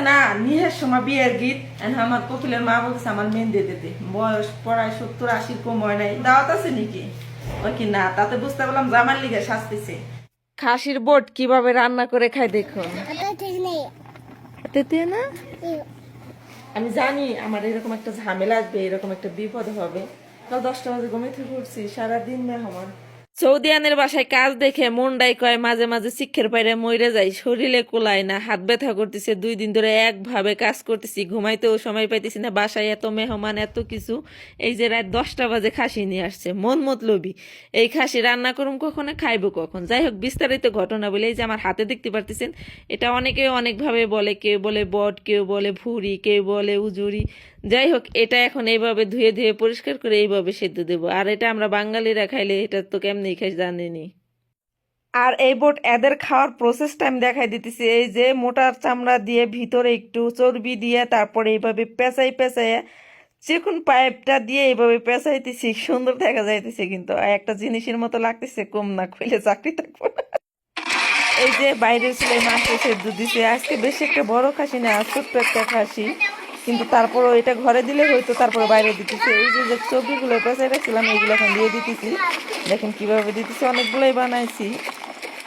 না আমার আমার না খাসির বোট কীভাবে রান্না করে খাই দেখো। না? আমি জানি আমার এরকম একটা ঝামেলা আসবে, এরকম একটা বিপদ হবে। দশটা বাজে ঘুমিয়ে উঠছি, সারাদিন মেহমান সৌদিয়ানের বাসায় কাজ দেখে মনটাই কয় মাঝে মাঝে শিক্ষের বাইরে মরে যাই, শরীরে কোলায় না, হাত ব্যথা করতেছে, দুই দিন ধরে একভাবে কাজ করতেছি, ঘুমাইতেও সময় পাইতেছি না, বাসায় এত মেহমান, এত কিছু। এই যে রাত দশটা বাজে খাসি নিয়ে আসছে, মন মতলবি। এই খাসি রান্না করুম কখনো, খাইবো কখন? যাই হোক, বিস্তারিত ঘটনা বলে, এই যে আমার হাতে দেখতে পারতেছেন, এটা অনেকে অনেকভাবে বলে, কেউ বলে বট, কেউ বলে ভুড়ি, কেউ বলে উজুরি। যাই হোক এটা এখন এইভাবে ধুয়ে ধুয়ে পরিষ্কার করে এইভাবে সেদ্ধ দেবো। আর এটা আমরা বাঙালিরা খাইলে এটা তো কেমনি খাই জানিনি আর এই বোট এদের খাওয়ার প্রসেসটা আমি দেখাই দিতেছি। এই যে মোটার চামড়া দিয়ে ভিতরে একটু চর্বি দিয়ে তারপরে এইভাবে পেঁচাই পেঁচাই চিকুন পাইপটা দিয়ে এইভাবে পেঁচাইতেছি, সুন্দর দেখা যাইতেছে কিন্তু। একটা জিনিসের মতো লাগতেছে, কম না খুলে চাকরি থাকব না। এই যে বাইরের ছেলে মাংস সেদ্ধ দিছে, আজকে বেশি একটা বড় খাসি না, ছোট্ট একটা খাসি। কিন্তু তারপরও এটা ঘরে দিলে হয়তো তারপরে বাইরে দিতেছে। এই যে যে চর্বিগুলো পেঁচাই রাখছিলাম এইগুলো এখন দিয়ে দিতেছি। দেখেন কীভাবে দিতেছি অনেকগুলোই বানাইছি।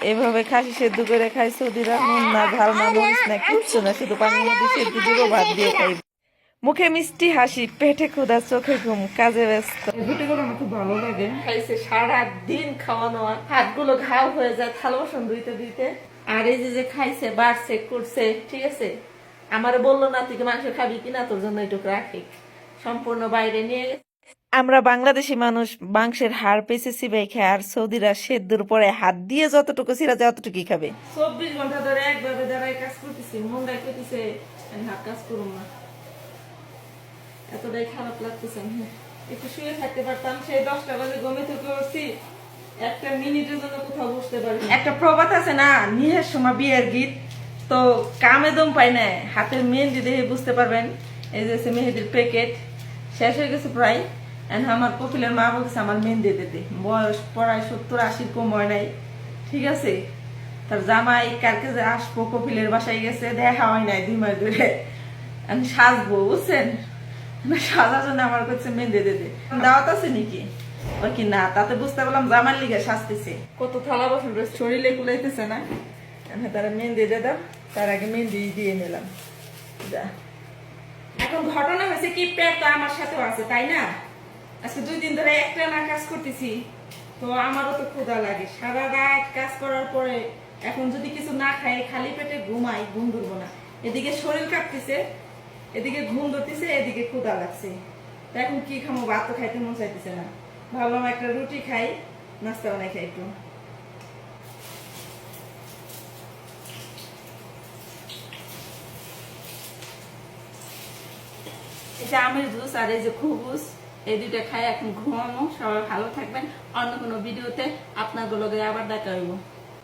এভাবে খাসি সেদ্ধ করে খাই সৌদিরা নুন না ঝাল না মরিচ না কিচ্ছু না শুধু পানির মধ্যে সেদ্ধ দিব ভাত দিয়ে খাই মুখে মিষ্টি হাসি পেটে ক্ষুধা চোখে ঘুম কাজে ব্যস্ত। রুটি করে আমার খুব ভালো লাগে। খাইছে সারা দিন খাওয়ানো আর হাতগুলো ঘাও হয়ে যায় থালা বাসন ধুইতে ধুইতে। আর এই যে যে খাইছে বাড়ছে করছে ঠিক আছে? আমার বলল না তুই মাংস খাবি কিনা? তোর জন্য একটু রাখি। সম্পূর্ণ বাইরে নিয়ে গেছে। আমরা বাংলাদেশি মানুষ মাংসের হাড় পেঁচে চিবাই খায় আর সৌদিরা সেদ্ধর পরে হাত দিয়ে যতটুকু ছিঁড়া যায় অতটুকুই খাবে। চব্বিশ ঘণ্টা ধরে একভাবে দাঁড়ায় কাজ করতেছি মন রাখতেছে আমি হাত কাজ করুম না। এতটাই খারাপ লাগতেছে হুম। একটু শুয়ে থাকতে পারতাম সেই দশটা বাজে ঘুমে থেকে উঠছি একটা মিনিটের জন্য কোথাও বসতে পারি একটা প্রবাদ আছে না নিহের সময় বিয়ের গীত। তো কামে দম পাই না হাতের মেহেন্দি দেখে বুঝতে পারবেন, এই যে মেহেদির প্যাকেট শেষ হয়ে গেছে প্রায়। And আমার কপিলের মা বলছে আমার মেহেন্দি দিতে বয়স পড়ায় সত্তর আশির কম হয় নাই। ঠিক আছে? তার জামাই কালকে যে আসব, কপিলের বাসায় গেছে, দেখা হয় নাই দুই মাস ধরে। আমি সাজবো, বুঝছেন? সাজার জন্য আমার কাছে মেহেন্দি দিতে দাওয়াত আছে নাকি? ওই না, তাতে বুঝতে পারলাম জামার লিগে সাজতেছে। কত থালা রয়েছে, শরীরে কুলাইতেছে না। তারা মেহেন্দি দিয়ে দাও। তার আগে মেহেন্দি দিয়ে নিলাম। যা। এখন ঘটনা হয়েছে কি তো আমার সাথেও আছে, তাই না? আজকে দুই দিন ধরে একটা না কাজ করতেছি, তো আমারও তো ক্ষুধা লাগে। সারা রাত কাজ করার পরে এখন যদি কিছু না খাই, খালি পেটে ঘুমাই, ঘুম ধরবো না। এদিকে শরীর কাঁপতেছে, এদিকে ঘুম ধরতেছে, এদিকে ক্ষুধা লাগছে। তা এখন কি খামো? ভাত তো খাইতে মন চাইতেছে না। ভাবলাম একটা রুটি খাই, নাস্তা বানাই খাই একটু। এই আমের জুস আর এই যে খুবুস, এই দুইটা খাই, এখন ঘুমানো সবাই ভালো থাকবেন। অন্য কোনো ভিডিওতে আপনার গুলোকে আবার দেখা হইব।